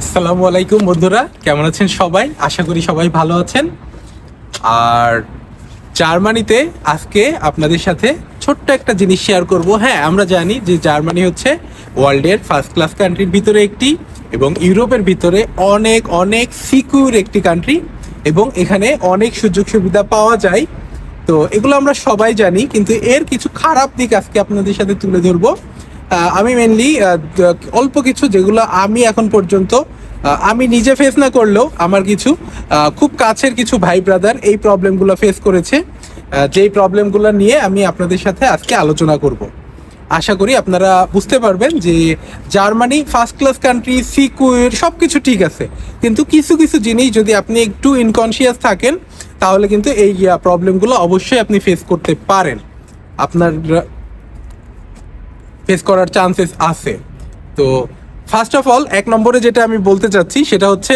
আসসালামু আলাইকুম বন্ধুরা, কেমন আছেন সবাই? আশা করি সবাই ভালো আছেন। আর জার্মানিতে আজকে আপনাদের সাথে ছোট্ট একটা জিনিস শেয়ার করব। হ্যাঁ আমরা জানি যে জার্মানি হচ্ছে ওয়ার্ল্ডের ফার্স্ট ক্লাস কান্ট্রির ভিতরে একটি এবং ইউরোপের ভিতরে অনেক অনেক সিকিউর একটি কান্ট্রি এবং এখানে অনেক সুযোগ সুবিধা পাওয়া যায়। তো এগুলো আমরা সবাই জানি, কিন্তু এর কিছু খারাপ দিক আজকে আপনাদের সাথে তুলে ধরবো। আমি মেনলি অল্প কিছু যেগুলো আমি এখন পর্যন্ত আমি নিজে ফেস না করলেও আমার কিছু খুব কাছের কিছু ভাই ব্রাদার এই প্রবলেমগুলো ফেস করেছে। যেই প্রবলেমগুলো নিয়ে আমি আপনাদের সাথে আজকে আলোচনা করব। আশা করি আপনারা বুঝতে পারবেন যে Germany first class country secure সব কিছু ঠিক আছে। কিন্তু কিছু কিছু জিনিস যদি আপনি একটু ইনকনসিয়াস থাকেন, তাহলে কিন্তু এই প্রবলেমগুলো অবশ্যই আপনি ফেস করতে পারেন। আপনার ফেস করার চান্সেস আছে। তো ফার্স্ট অফ অল এক নম্বরে যেটা আমি বলতে চাচ্ছি, সেটা হচ্ছে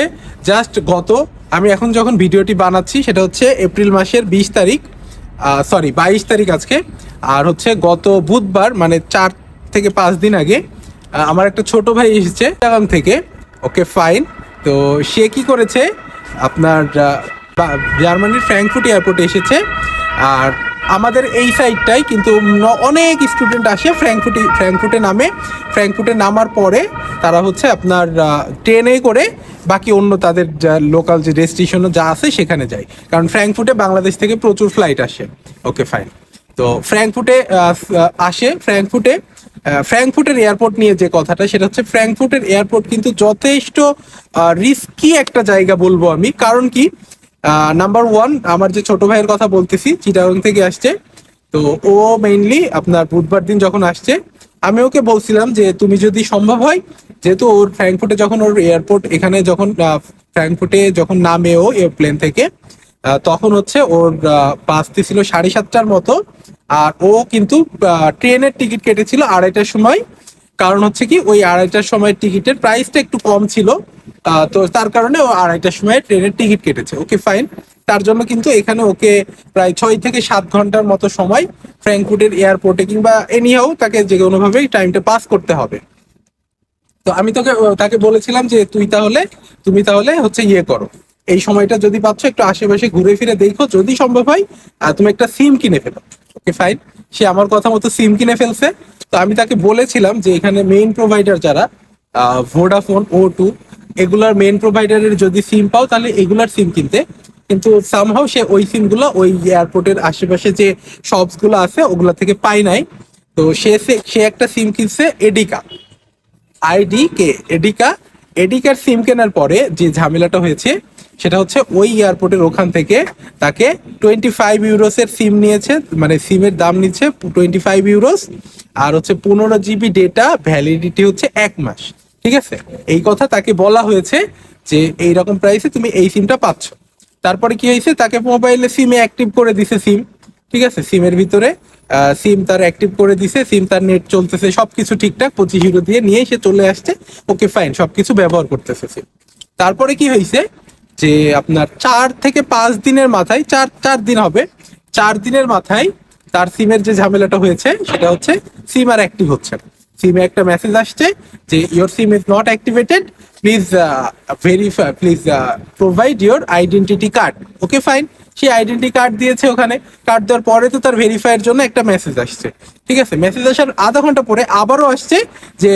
জাস্ট গত, আমি এখন যখন ভিডিওটি বানাচ্ছি, সেটা হচ্ছে এপ্রিল মাসের বিশ তারিখ সরি বাইশ তারিখ আজকে। আর হচ্ছে গত বুধবার মানে চার থেকে পাঁচ দিন আগে আমার একটা ছোট ভাই এসেছে চিটাগাং থেকে। ওকে ফাইন তো সে কি করেছে? আপনার জার্মানির ফ্র্যাঙ্কফুট এয়ারপোর্টে এসেছে। আর আমাদের এই সাইডটাই কিন্তু অনেক স্টুডেন্ট আসে ফ্র্যাঙ্কফুটে ফ্র্যাঙ্কফুটে নামে। ফ্র্যাঙ্কফুটে নামার পরে তারা হচ্ছে আপনার ট্রেনে করে বাকি অন্য তাদের যা লোকাল যে ডেস্টিনেশন যা আছে সেখানে যায়। কারণ ফ্র্যাঙ্কফুটে বাংলাদেশ থেকে প্রচুর ফ্লাইট আসে। ওকে ফাইন তো ফ্র্যাঙ্কফুটে আসে ফ্র্যাঙ্কফুটে ফ্র্যাঙ্কফুটের এয়ারপোর্ট নিয়ে যে কথাটা, সেটা হচ্ছে ফ্র্যাঙ্কফুটের এয়ারপোর্ট কিন্তু যথেষ্ট রিস্কি একটা জায়গা বলব আমি। কারণ কি? নাম্বার ওয়ান আমার যে ছোট ভাইয়ের কথা বলতেছি চিটাগং থেকে আসছে। তো ও মেইনলি আপনার বুধবার দিন যখন আসছে, আমি ওকে বলছিলাম যে, তুমি যদি সম্ভব হয়, যেহেতু ওর ফ্র্যাঙ্কফুটে যখন ওর এয়ারপোর্ট এখানে যখন ফ্র্যাঙ্কফুটে যখন নামে ও এয়ারপ্লেন থেকে তখন হচ্ছে ওর বাজতে ছিল সাড়ে সাতটার মতো। আর ও কিন্তু ট্রেনের টিকিট কেটেছিল আড়াইটার সময়। কারণ হচ্ছে কি, ওই আড়াইটার সময় টিকিটের প্রাইসটা একটু কম ছিল। তো তার কারণে ও আড়াইটার সময় ট্রেনের টিকিট কেটেছে। ওকে ফাইন তার জন্য কিন্তু এখানে ওকে প্রায় ছয় থেকে সাত ঘণ্টার মতো সময় ফ্র্যাঙ্কফুটের এয়ারপোর্টে কিংবা এনিহাও তাকে যে কোনোভাবেই টাইমটা পাস করতে হবে। তো আমি তোকে তাকে বলেছিলাম যে তুই তাহলে তুমি তাহলে হচ্ছে ইয়ে করো। এই সময়টা যদি পাচ্ছ একটু আশেপাশে ঘুরে ফিরে দেখো যদি সম্ভব হয় আহ, তুমি একটা সিম কিনে ফেলো। ওকে ফাইন সে আমার কথা মতো সিম কিনে ফেলছে। তো আমি তাকে বলেছিলাম যে এখানে মেইন প্রোভাইডার যারা ভোডাফোন ও টু এগুলার মেন প্রোভাইডারের যদি সিম পাও, তাহলে এগুলার সিম কিনতে। কিন্তু সামহাও সে ওই সিমগুলো ওই এয়ারপোর্টের আশেপাশে যে শপসগুলো আছে, ওগুলা থেকে পাই নাই। তো সে সে- সে একটা সিম কিনছে এডিকা আইডি কে এডিকা এডিকার সিম কেনার পরে যে ঝামেলাটা হয়েছে, সেটা হচ্ছে ওই এয়ারপোর্টের ওখান থেকে তাকে টোয়েন্টি ফাইভ ইউরোসের সিম নিয়েছে মানে সিমের দাম নিচ্ছে টোয়েন্টি ফাইভ ইউরোস আর হচ্ছে পনেরো জিবি ডেটা ভ্যালিডিটি হচ্ছে এক মাস। ঠিক আছে? এই কথা তাকে বলা হয়েছে যে এই রকম প্রাইসে তুমি এই সিমটা পাচ্ছ। তারপরে কি হয়েছে? তাকে মোবাইলে সিমে অ্যাক্টিভ করে দিছে সিম ঠিক আছে? সিমের ভিতরে সিম তার অ্যাক্টিভ করে দিছে সিম তার নেট চলতেছে, সবকিছু ঠিকঠাক, পঁচিশ ইউরো দিয়ে নিয়ে সে চলে আসছে। ওকে ফাইন সবকিছু ব্যবহার করতেছে সিম তারপরে কি হয়েছে? যে আপনার চার থেকে পাঁচ দিনের মাথায়, চার চার দিন হবে, চার দিনের মাথায় তার সিমের যে ঝামেলাটা হয়েছে, সেটা হচ্ছে সিম আর অ্যাক্টিভ হচ্ছে না। সিমে একটা মেসেজ আসছে যে your SIM is not activated please verify please provide your identity card okay fine say identity card দিয়েছে ওখানে। কার্ড দেওয়ার পরে তো তার ভেরিফাইয়ের জন্য একটা মেসেজ আসছে। ঠিক আছে? মেসেজ আসার আধা ঘণ্টা পরে আবারও আসছে যে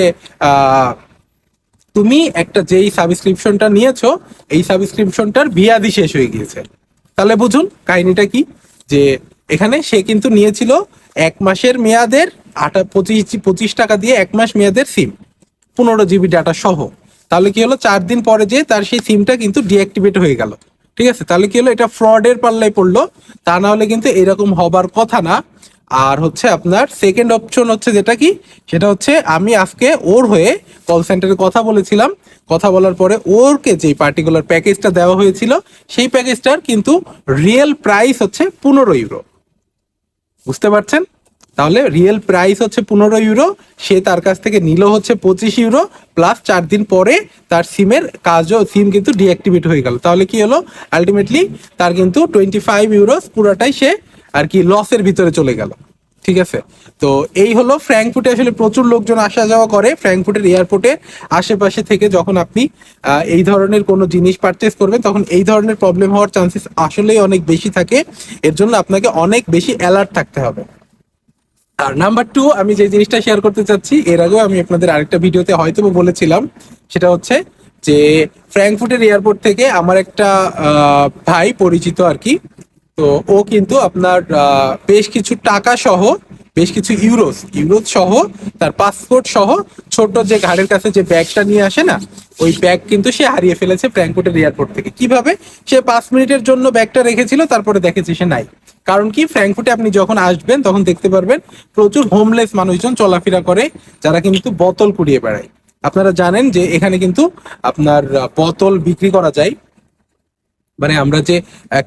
তুমি একটা যেই সাবস্ক্রিপশনটা নিয়েছো, এই সাবস্ক্রিপশনটার বিয়াদি শেষ হয়ে গিয়েছে। তাহলে বুঝুন কাহিনীটা কি? যে, এখানে সে কিন্তু নিয়েছিল এক মাসের মেয়াদের আটা পঁচিশ পঁচিশ টাকা দিয়ে এক মাস মেয়াদের সিম, পনেরো জিবি ডাটা সহ। তাহলে কি হলো? চার দিন পরে যে তার সেই সিমটা কিন্তু ডিঅ্যাক্টিভেট হয়ে গেল। ঠিক আছে? তাহলে কি হলো? এটা ফ্রডের পাল্লায় পড়ল। তা না হলে কিন্তু এরকম হবার কথা না। আর হচ্ছে আপনার সেকেন্ড অপশন হচ্ছে যেটা কি? সেটা হচ্ছে আমি আজকে ওর হয়ে কল সেন্টারে কথা বলেছিলাম। কথা বলার পরে ওরকে যে পার্টিকুলার প্যাকেজটা দেওয়া হয়েছিল, সেই প্যাকেজটার কিন্তু রিয়েল প্রাইস হচ্ছে পনেরো ইউরো বুঝতে পারছেন? তাহলে রিয়েল প্রাইস হচ্ছে পনেরো ইউরো সে তার কাছ থেকে নিল হচ্ছে পঁচিশ ইউরো প্লাস চার দিন পরে তার সিমের কাজও সিম কিন্তু ডিঅ্যাক্টিভেট হয়ে গেল। তাহলে কি হলো? আলটিমেটলি তার কিন্তু টোয়েন্টি ফাইভ ইউরোস পুরোটাই সে আর কি লসের ভিতরে চলে গেল। ঠিক আছে? তো এই হলো ফ্র্যাঙ্কফুটে আসলে প্রচুর লোকজন আসা যাওয়া করে। ফ্র্যাঙ্কফুটের এয়ারপোর্টে আশেপাশে থেকে যখন আপনি এই ধরনের কোনো জিনিস পারচেস করবেন, তখন এই ধরনের প্রবলেম হওয়ার চান্সেস আসলেই অনেক বেশি থাকে। এর জন্য আপনাকে অনেক বেশি অ্যালার্ট থাকতে হবে। আর নাম্বার টু আমি যে জিনিসটা শেয়ার করতে চাচ্ছি, এর আগেও আমি আপনাদের আরেকটা ভিডিওতে হয়তো বলেছিলাম, সেটা হচ্ছে যে ফ্র্যাঙ্কফুটের এয়ারপোর্ট থেকে আমার একটা ভাই পরিচিত আর কি, তো ও কিন্তু আপনার বেশ কিছু টাকা সহ, বেশ কিছু ইউরোস ইউরোস সহ, তার পাসপোর্ট সহ, ছোট যে ঘাড়ের কাছে যে ব্যাগটা নিয়ে আসে না, ওই ব্যাগ কিন্তু সে হারিয়ে ফেলেছে ফ্র্যাঙ্কফুটের এয়ারপোর্ট থেকে। কীভাবে? সে পাঁচ মিনিটের জন্য ব্যাগটা রেখেছিল, তারপরে দেখেছে সে নাই। কারণ কি ফ্র্যাঙ্কফুটে আপনি যখন আসবেন, তখন দেখতে পারবেন প্রচুর হোমলেস মানুষজন চলাফেরা করে, যারা কিন্তু বোতল কুড়িয়ে বেড়ায়। আপনারা জানেন যে এখানে কিন্তু আপনার বোতল বিক্রি করা যায়। মানে আমরা যে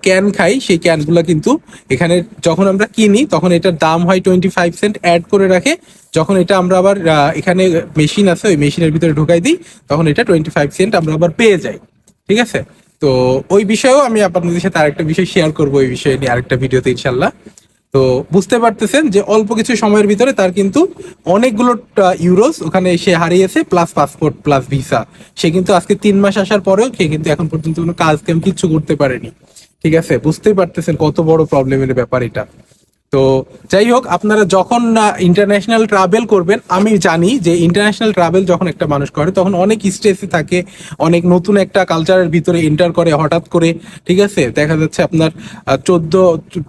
ক্যান খাই, সেই ক্যানগুলো কিন্তু এখানে যখন আমরা কিনি, তখন এটার দাম হয় টোয়েন্টি ফাইভ সেন্ট অ্যাড করে রাখে। যখন এটা আমরা আবার এখানে মেশিন আছে, ওই মেশিনের ভিতরে ঢোকাই দিই, তখন এটা টোয়েন্টি ফাইভ সেন্ট আমরা আবার পেয়ে যাই। ঠিক আছে? তো ওই বিষয়েও আমি আপনাদের সাথে আরেকটা বিষয় শেয়ার করব ওই বিষয়ে নিয়ে আরেকটা ভিডিওতে ইনশাল্লাহ তো বুঝতে পারতেছেন যে অল্প কিছু সময়ের ভিতরে তার কিন্তু অনেকগুলো ইউরোস ওখানে এসে হারিয়েছে প্লাস পাসপোর্ট প্লাস ভিসা সে কিন্তু আজকে তিন মাস আসার পরেও সে কিন্তু এখন পর্যন্ত কোনো কাজ কাম কিচ্ছু করতে পারেনি। ঠিক আছে? বুঝতেই পারতেছেন কত বড় প্রবলেমের ব্যাপার এটা। তো যাই হোক আপনারা যখন ইন্টারন্যাশনাল ট্রাভেল করবেন, আমি জানি যে ইন্টারন্যাশনাল ট্রাভেল যখন একটা মানুষ করে, তখন অনেক স্ট্রেসে থাকে, অনেক নতুন একটা কালচারের ভিতরে এন্টার করে হঠাৎ করে, ঠিক আছে? দেখা যাচ্ছে আপনার চোদ্দ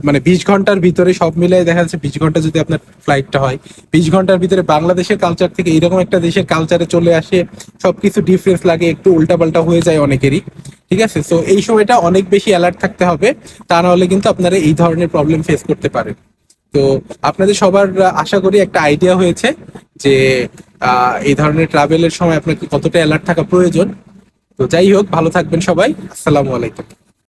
মানে বিশ ঘণ্টার ভিতরে সব মিলে দেখা যাচ্ছে বিশ ঘণ্টা যদি আপনার ফ্লাইটটা হয়, বিশ ঘণ্টার ভিতরে বাংলাদেশের কালচার থেকে এরকম একটা দেশের কালচারে চলে আসে, সবকিছু ডিফারেন্স লাগে, একটু উল্টাপাল্টা হয়ে যায় অনেকেরই, ঠিক আছে? সো এই সময়টা অনেক বেশি অ্যালার্ট থাকতে হবে, তা নাহলে কিন্তু আপনারা এই ধরনের প্রবলেম ফেস করতে পারেন। তো আপনাদের সবার আশা করি একটা আইডিয়া হয়েছে যে এই ধরনের ট্রাভেলের সময় আপনাকে কতটা অ্যালার্ট থাকা প্রয়োজন। তো যাই হোক, ভালো থাকবেন সবাই। আসসালামু আলাইকুম।